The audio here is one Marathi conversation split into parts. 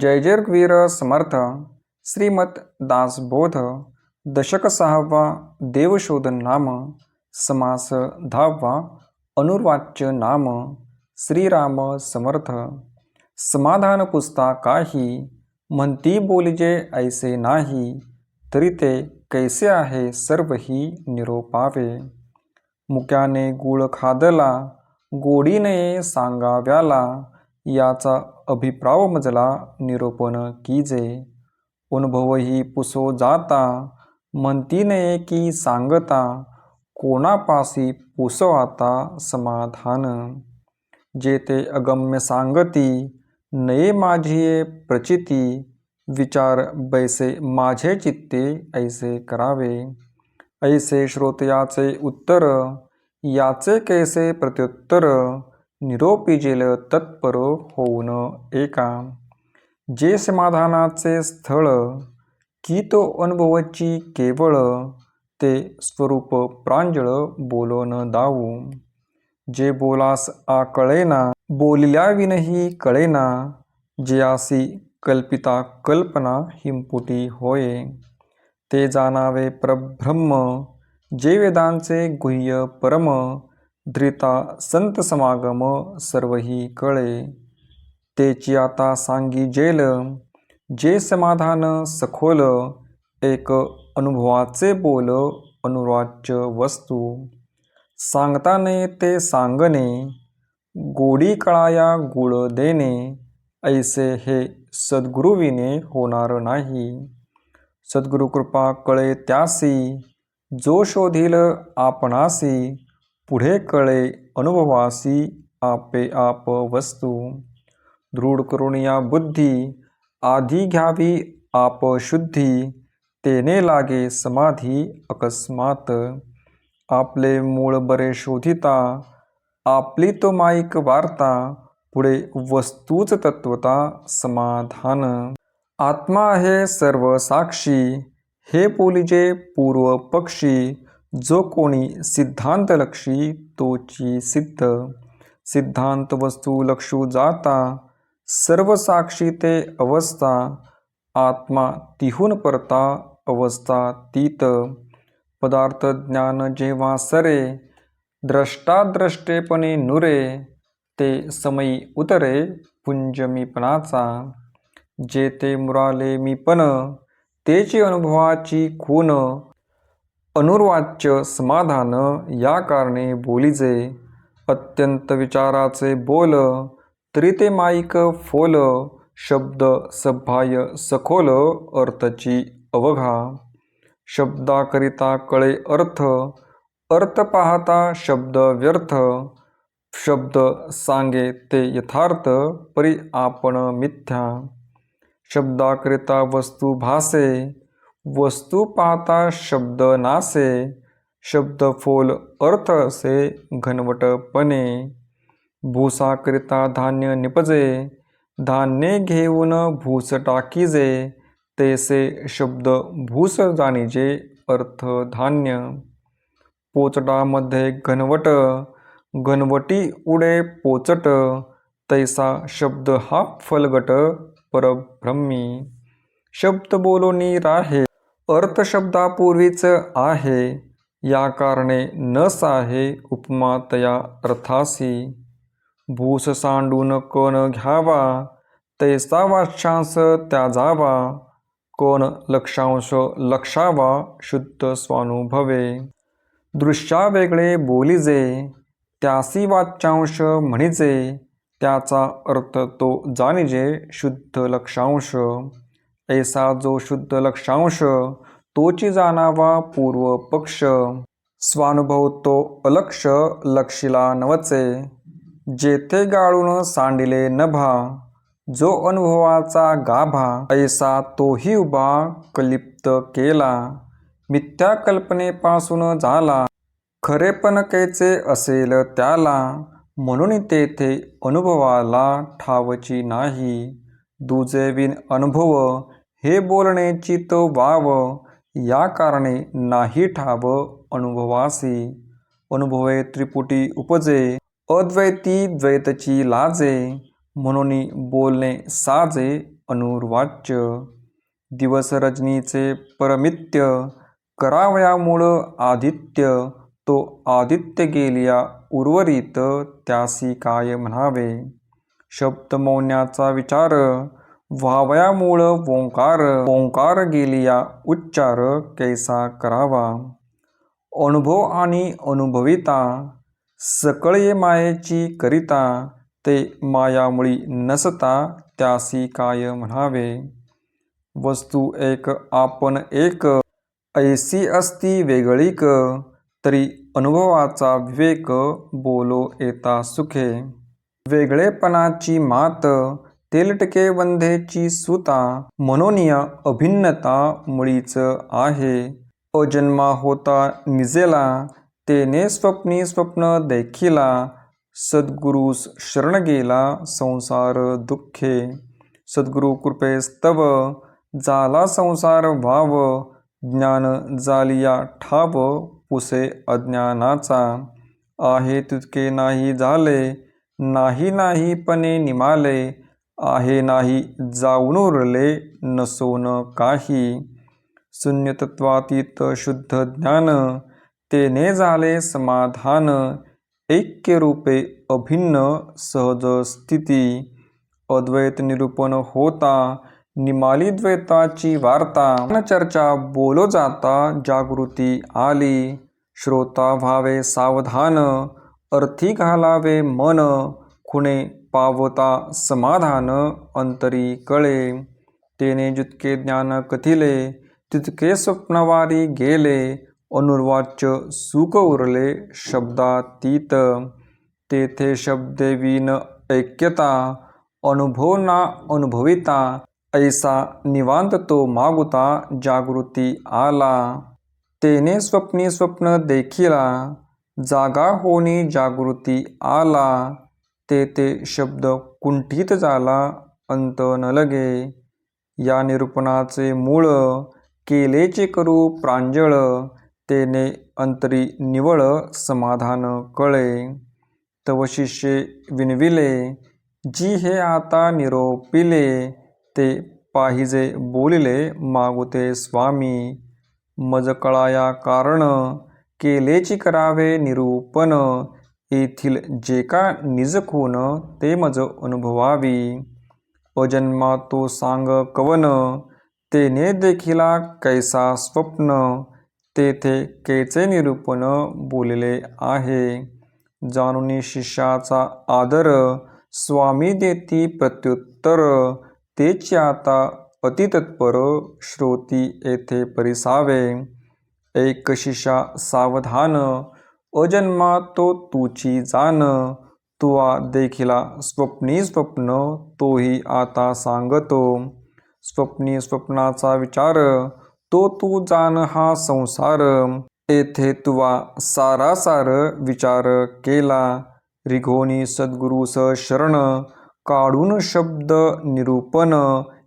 जय समर्थ श्रीमत दासबोध दशक सहावा देवशोधन नाम समास दहावा अनुर्वाच्य नाम श्रीराम समर्थ। समाधान पुस्ता काही म्हणती बोलिजे ऐसे नाही तरी ते कैसे आहे सर्वही निरोपावे। मुक्याने गुळ खादला गोडीने सांगाव्याला याचा अभिप्राव मजला निरोपण कीजे. अनुभवही पुसो जाता म्हणतीने की सांगता कोणापासी पुसवाता समाधान. जे ते अगम्य सांगती नये माझिये प्रचिती विचार बैसे माझे चित्ते ऐसे करावे. ऐसे श्रोतयाचे उत्तर याचे कैसे प्रत्युत्तर निरोपिजेल तत्पर होऊन एका. जे समाधानाचे स्थळ की तो अनुभवची केवळ ते स्वरूप प्रांजळ बोलून दाऊ. जे बोलास आकळेना बोलल्याविनही कळेना जे आसी कल्पिता कल्पना हिंपुटी होय. ते जाणावे परब्रह्म जे वेदांचे गुह्य परम धृता संत समागम सर्वही कळे. तेची आता सांगी जेल जे समाधान सखोल एक अनुभवाचे बोल अनुवाच्य वस्तू. सांगताने ते सांगणे गोडी कळाया गुळ देणे ऐसे हे सद्गुरुविने होणार नाही. सद्गुरुकृपा कळे त्यासी जो शोधील आपणासी पुढे कळे अनुभवासी आपे आप वस्तू. दृढ करून या बुद्धी आधी घ्यावी आप शुद्धी तेने लागे समाधी अकस्मात. आपले मूळ बरे शोधिता आपली तो माईक वार्ता पुढे वस्तूच तत्वता समाधान. आत्मा आहे सर्व साक्षी हे पोलिजे पूर्व पक्षी जो कोणी सिद्धांतलक्षी तोची सिद्ध सिद्धांत वस्तू लक्षू जाता सर्व साक्षी ते अवस्था आत्मा तिहून परता अवस्था तीत. पदार्थ ज्ञान जेव्हा सरे द्रष्टाद्रष्टेपणे नुरे ते समयी उतरे पुंजमीपणाचा. जे ते मुराले मीपण तेची अनुभवाची खून अनुर्वाच्य समाधान या कारणे बोलीचे अत्यंत विचाराचे बोल तरी ते माईक फोल शब्द सभाय सखोल अर्थची अवघा. शब्दाकरिता कळे अर्थ अर्थ पाहता शब्द व्यर्थ शब्द सांगे ते यथार्थ परी आपण मिथ्या. शब्दाकरिता वस्तू भासे वस्तू पाहता शब्द नासे शब्द फोल अर्थ असे घनवटपणे. भूसाकरिता धान्य निपजे धान्य घेऊन भूस टाकीजे तेसे शब्द भूस जाणीजे अर्थ धान्य. पोचटामध्ये घनवट घनवटी उडे पोचट तैसा शब्द हा फलगट परब्रह्मी. शब्द बोलोनी राहे अर्थशब्दापूर्वीचं आहे. या कारणे नस आहे उपमा तया अर्थासी भूस सांडून कोण घ्यावा तैसा वाच्यांश त्या जावा कोण लक्षांश लक्षावा शुद्ध स्वानुभवे. दृश्या वेगळे बोलिजे त्यासी वाच्यांश म्हणिजे त्याचा अर्थ तो जाणिजे शुद्ध लक्षांश. ऐसा जो शुद्ध लक्षांश तोची जाणावा पूर्व पक्ष स्वानुभव तो अलक्ष लक्षिला नवचे. जेथे गाळून सांडिले नभा जो अनुभवाचा गाभा ऐसा तोही उभा कलिप्त केला. मिथ्या कल्पनेपासून झाला खरेपण कैचे असेल त्याला म्हणून तेथे अनुभवाला ठावची नाही. दुजे विन अनुभव हे बोलणे चित वाव या कारणे नाही ठाव अनुभवासी. अनुभवे त्रिपुटी उपजे अद्वैती द्वैतची लाजे म्हणून बोलणे साजे अनुर्वाच्य. दिवस रजनीचे परमित्य करावयामुळ आदित्य तो आदित्य गेलिया उर्वरित त्यासी काय म्हणावे. शब्द मौन्याचा विचार व्हावयामुळं ओंकार ओंकार गेलिया उच्चार कैसा करावा? अनुभव आणि अनुभविता सकळे मायेची करिता ते मायामुळी नसता त्यासी काय म्हणावे? वस्तू एक आपण एक ऐसी असती वेगळीक तरी अनुभवाचा विवेक बोलो येता सुखे. वेगळेपणाची मात तेलटके वंधेची सुता मनोनिया अभिन्नता मुळीच आहे. अजन्मा होता निजेला तेने स्वप्नी स्वप्न देखिला सद्गुरुस शरण गेला संसार दुःखे. सद्गुरु कृपेस्तव जाला संसार भाव ज्ञान जालिया ठाव पुसे अज्ञानाचा. आहे तितके नाही झाले नाही नाही पणे निमाले आहे नाही जाऊन उरले नसोन काही. शून्यतत्वातीत शुद्ध ज्ञान तेने झाले समाधान ऐक्य रूपे अभिन्न सहज स्थिती. अद्वैत निरूपण होता निमाली द्वैताची वार्ता. चर्चा बोलो जाता जागृती आली. श्रोता व्हावे सावधान अर्थी घालावे मन खुणे पावता समाधान अंतरी कळे. तेने जितके ज्ञान कथिले तितके स्वप्नवारी गेले. अनुर्वाच्य सुख उरले शब्दातीत. तेथे शब्देवीन ऐक्यता अनुभव ना अनुभविता. ऐसा निवांत तो मागुता जागृती आला. तेने स्वप्नी स्वप्न देखिला जागा होणी जागृती आला. ते ते शब्द कुंठित झाला अंत न लगे. या निरूपणाचे मूळ केलेचे करू प्रांजळ तेने अंतरी निवळ समाधान कळे. तव शिष्ये विनविले जी हे आता निरोपिले ते पाहिजे बोलिले मागुते स्वामी. मज कळाया कारण केलेची करावे निरूपण येथील जे का निज खून ते मज अनुभवावी. अजन्मा तो सांग कवन तेने देखिला कैसा स्वप्न तेथे केचे निरूपण बोलले आहे. जाणून शिष्याचा आदर स्वामी देती प्रत्युत्तर तेची आता अतितत्पर श्रोती येथे परिसावे. एक शिष्या सावधान अजन्मा तो तुची जाण तुवा देखिला स्वप्नी स्वप्न तोही आता सांगतो. स्वप्नी स्वप्नाचा विचार तो तू जाण हा संसार. येथे तुवा सारासार विचार केला. रिघोनी सद्गुरुस शरण काढून शब्द निरूपण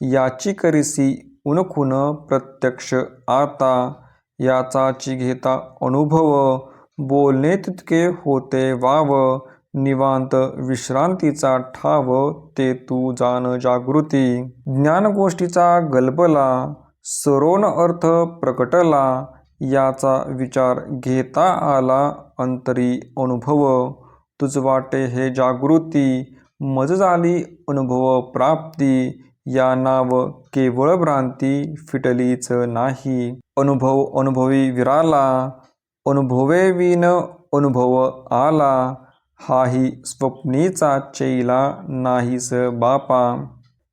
याची करिसी उनखुन प्रत्यक्ष आता. याचाची घेता अनुभव बोलणे तितके होते. वाव निवांत विश्रांतीचा ठाव ते तू जाण जागृती. ज्ञान गोष्टीचा गलबला सरोन अर्थ प्रकटला याचा विचार घेता आला अंतरी अनुभव. तुझ वाटे हे जागृती मज झाली अनुभव प्राप्ती. या नाव केवळ भ्रांती फिटलीच नाही. अनुभव अनुभवी विराला अनुभवे विन अनुभव आला हाही स्वप्नीचा चैला नाहीस बापा.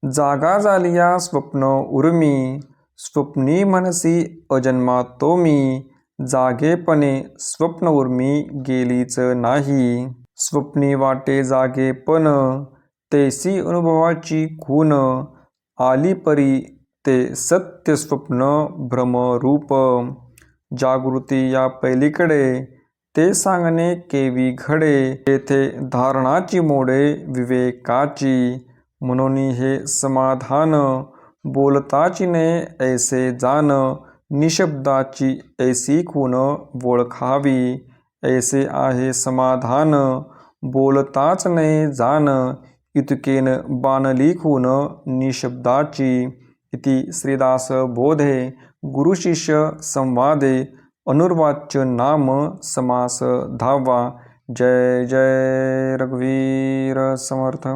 जागा झालिया स्वप्न उर्मी स्वप्नी मनसी अजन्मा तो मी जागेपणे स्वप्न उर्मी गेलीच नाही. स्वप्नी वाटे जागेपण तेसी अनुभवाची खून. आली परी ते सत्य स्वप्न भ्रमरूप. जागृती या पैलीकडे. ते सांगणे केवी घडे तेथे धारणाची मोडे विवेकाची. म्हणून हे समाधान बोलताची ने ऐसे जाण निशब्दाची ऐसी खून ओळखावी ऐसे आहे समाधान बोलताच ने जाण इतकेन बाणलिखून निशब्दाची. इति श्रीदासबोधे गुरुशिष्य संवादे अनुर्वाच्य नाम समास धावा। जय जय रघुवीर समर्थ।